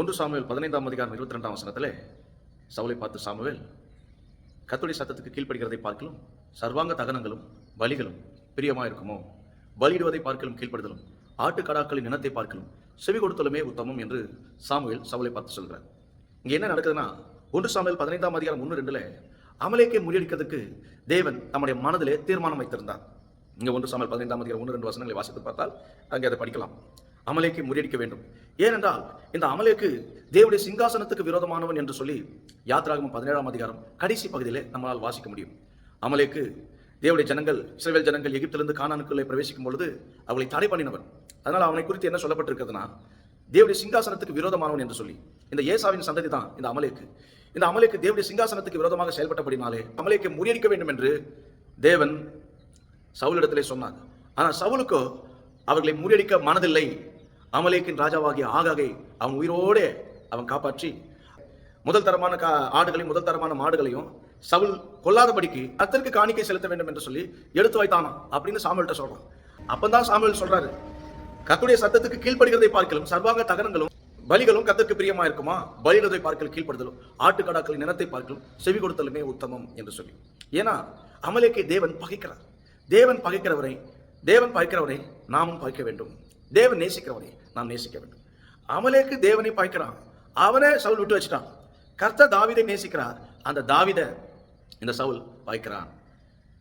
ஒன்று சாமுவேல் பதினைந்தாம் அதிகாரம் இருபத்தி ரெண்டாம் வசனத்திலே சவுளை பார்த்து சாமுவேல் கர்த்தருடைய சத்தத்துக்கு கீழ்ப்படுகிறதை பார்க்கலும் சர்வாங்க தகனங்களும் பலிகளும் பிரியமா இருக்குமோ? பலியிடுவதை பார்க்கலும் கீழ்ப்படுதலும் ஆட்டுக்கடாக்களின் இனத்தை பார்க்கலும் செவி கொடுத்தலுமே உத்தமம் என்று சாமுவேல் சவுளை பார்த்து சொல்கிறார். இங்க என்ன நடக்குதுன்னா ஒன்று சாமுவேல் பதினைந்தாம் அதிகாரம் ஒன்று ரெண்டுல அமலேக்கை முறியடிக்கிறதுக்கு தேவன் நம்முடைய மனதிலே தீர்மானம் வைத்திருந்தார். இங்க ஒன்று சாமல் பதினைந்தாம் அதிகாரம் ஒன்று ரெண்டு வசனங்களை வாசித்து பார்த்தால் அங்கே அதை படிக்கலாம். அமலேக்கை முறியடிக்க வேண்டும். ஏனென்றால் இந்த அமலேக்கு தேவடைய சிங்காசனத்துக்கு விரோதமானவன் என்று சொல்லி யாத்ராகமம் பதினேழாம் அதிகாரம் கடைசி பகுதியிலே நம்மளால் வாசிக்க முடியும். அமலேக்கு தேவடைய ஜனங்கள் இஸ்ரேல் ஜனங்கள் எகிப்திலிருந்து காணானுக்குள்ளே பிரவேசிக்கும் பொழுது அவளை தடை பண்ணினவன். அதனால் அவனை குறித்து என்ன சொல்லப்பட்டிருக்கிறதுனா தேவடைய சிங்காசனத்துக்கு விரோதமானவன் என்று சொல்லி. இந்த ஏசாவின் சந்ததி தான் இந்த அமலேக்கு. இந்த அமலேக்கு தேவடைய சிங்காசனத்துக்கு விரோதமாக செயல்பட்டபடினாலே அமலேக்கு முறியடிக்க வேண்டும் என்று தேவன் சவுலிடத்திலே சொன்னார். ஆனால் சவுலுக்கோ அவர்களை முறியடிக்க மனதில்லை. அமலேக்கின் ராஜாவாகிய ஆகாகை அவன் உயிரோடே அவன் காப்பாற்றி முதல் தரமான கா ஆடுகளையும் முதல் தரமான மாடுகளையும் சவுல் கொல்லாதபடிக்கு கர்த்தருக்கு காணிக்கை செலுத்த வேண்டும் என்று சொல்லி எடுத்து வைத்தானா அப்படின்னு சாமியல்கிட்ட சொல்றான். அப்பதான் சாமியல் சொல்றாரு கத்துடைய சத்தத்துக்கு கீழ்ப்படுகிறதை பார்க்கலும் சர்வாங்க தகனங்களும் பலிகளும் கர்த்தருக்கு பிரியமா இருக்குமா? பலியிடுவதை பார்க்கல் கீழ்ப்படுதலும் ஆட்டுக்கடாக்களின் நிறத்தை பார்க்கலும் செவி கொடுத்தலுமே உத்தமம் என்று சொல்லி. ஏன்னா அமலேக்கை தேவன் பகைக்கிறார். தேவன் பகைக்கிறவரை தேவன் பகைக்கிறவரை நாமும் பாய்க்க வேண்டும். தேவன் நேசிக்கிறவனை நாம் நேசிக்க வேண்டும். அமலேக்கு தேவனை பாய்க்கிறான். அவனே சவுல் விட்டு வச்சிட்டான். கர்த்தர் தாவிதை நேசிக்கிறார். அந்த தாவிதை இந்த சவுல் பாய்க்கிறான்.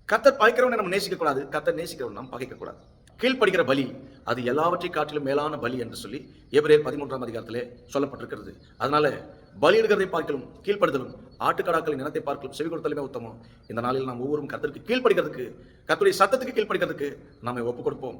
கர்த்தர் பாய்க்கிறவனை நம்ம நேசிக்க கூடாது கர்த்தர் நேசிக்கிறவன் நாம் பகைக்கக்கூடாது. கீழ்ப்படுகிற பலி அது எல்லாவற்றை காட்டிலும் மேலான பலி என்று சொல்லி எவரே பதிமூன்றாம் அதிகாரத்திலே சொல்லப்பட்டிருக்கிறது. அதனால பலியிடுகிறதை பார்க்கலும் கீழ்ப்படுதலும் ஆட்டுக்கடாக்களின் இனத்தை பார்க்கலாம் செவி கொடுத்தலுமே உத்தமம். இந்த நாளில் நாம் ஒவ்வொரும் கத்திற்கு கீழ்ப்படுகிறதுக்கு கத்துடைய சத்தத்துக்கு கீழ்ப்படுகிறதுக்கு நாம ஒப்புக் கொடுப்போம்